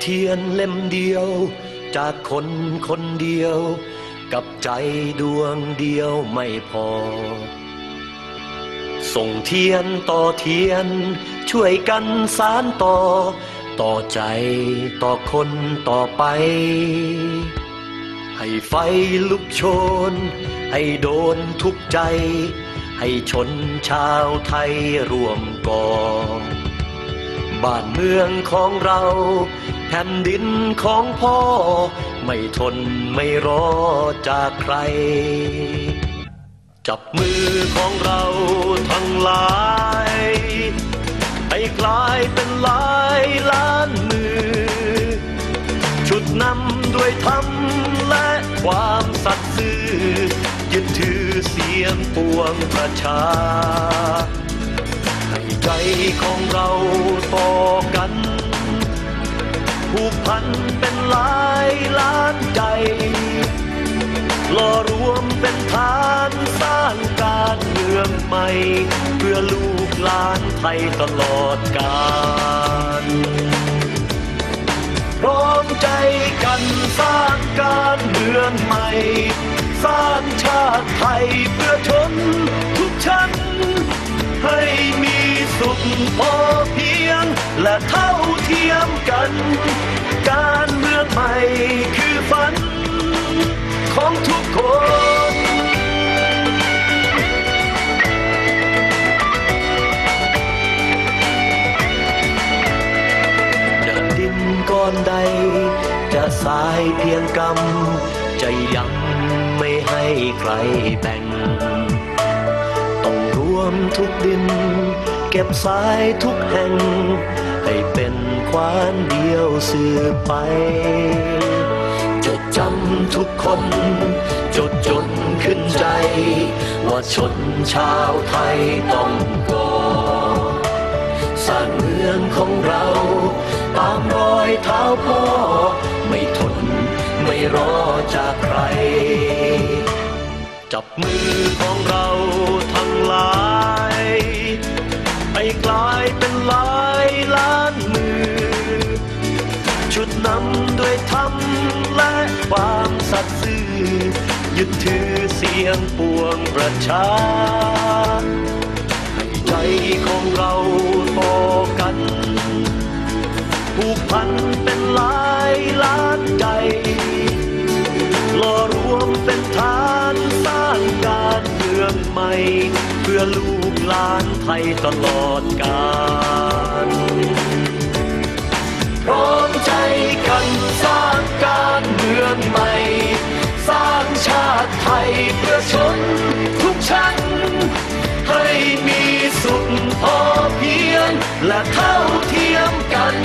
เทียนเล่มเดียว จากคนคนเดียว กับใจดวงเดียวไม่พอ ส่งเทียนต่อเทียน ช่วยกันสารต่อ ต่อใจต่อคนต่อไป ให้ไฟลุกโชน ให้โดนทุกใจ ให้ชนชาวไทยร่วมก่อ บ้านเมืองของเรา แผ่นดินของพ่อ ไม่ทนไม่รอจากใคร จับมือของเราทั้งหลายให้กลายเป็นหลายล้านมือ ชุดนำด้วยธรรมและความสัตย์ซื่อยึดถือเสียงปวงประชา ให้ใจของเรา ต่อกัน ผูกพันเป็นหลายล้านใจหล่อรวมเป็นฐานสร้างการเมืองใหม่ เพื่อลูกหลานไทยตลอดกาลพร้อมใจกันสร้างการเมืองใหม่ สร้างชาติไทยเพื่อชนทุกชั้นให้มี สุขพอเพียง และเท่าเทียมกัน การเมืองใหม่คือฝัน ของทุกคนดังดินก้อนใด จะสายเพียงกรรมจะยังไม่ให้ใครแบ่ง ต้องรวมทุกดิน เก็บสายทุกแห่ง ให้เป็นควานเดียวสืบไป จดจำทุกคน จดจนขึ้นใจ ว่าชนชาวไทยต้องก่อสร้างเมืองของเรา ตามรอยเท้าพ่อ ไม่ทนไม่รอจากใคร จับมือของเราทั้งหลาย ลายล้านมือ ชุดนำด้วยธรรมและความสัตย์ซื่อยึดถือเสียงปวงประชา ให้ใจของเราต่อกันผูกพันเป็นหลายล้านใจหล่อรวมเป็นฐานสร้างการ องใหม่ เพื่อลูกหลานไทยตลอดกาลพร้อมใจกันสร้างการเมืองใหม่ สร้างชาติไทยเพื่อชนทุกชั้นให้มีสุขพอเพียงและเท่าเทียมกัน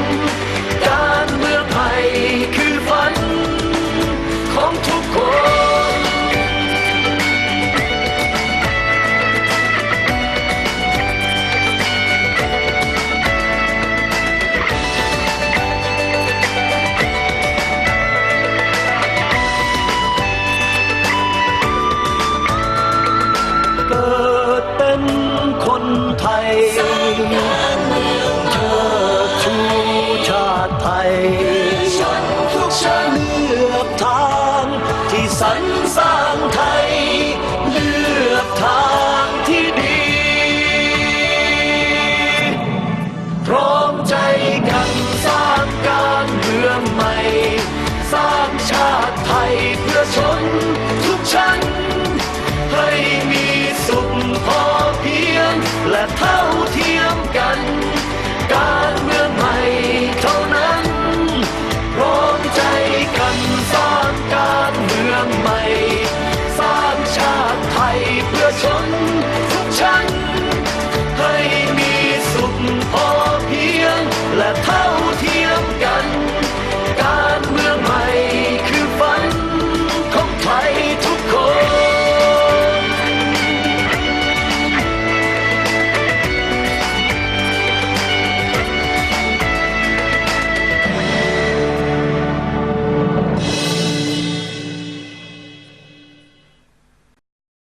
เป็นคนไทยเชิดชูชาติไทยทุกชนเลือกทางที่สรรสร้างไทย เลือกทางที่ดี พร้อมใจกันสร้างการเมืองใหม่ สร้างชาติไทยเพื่อชนทุกชั้นให้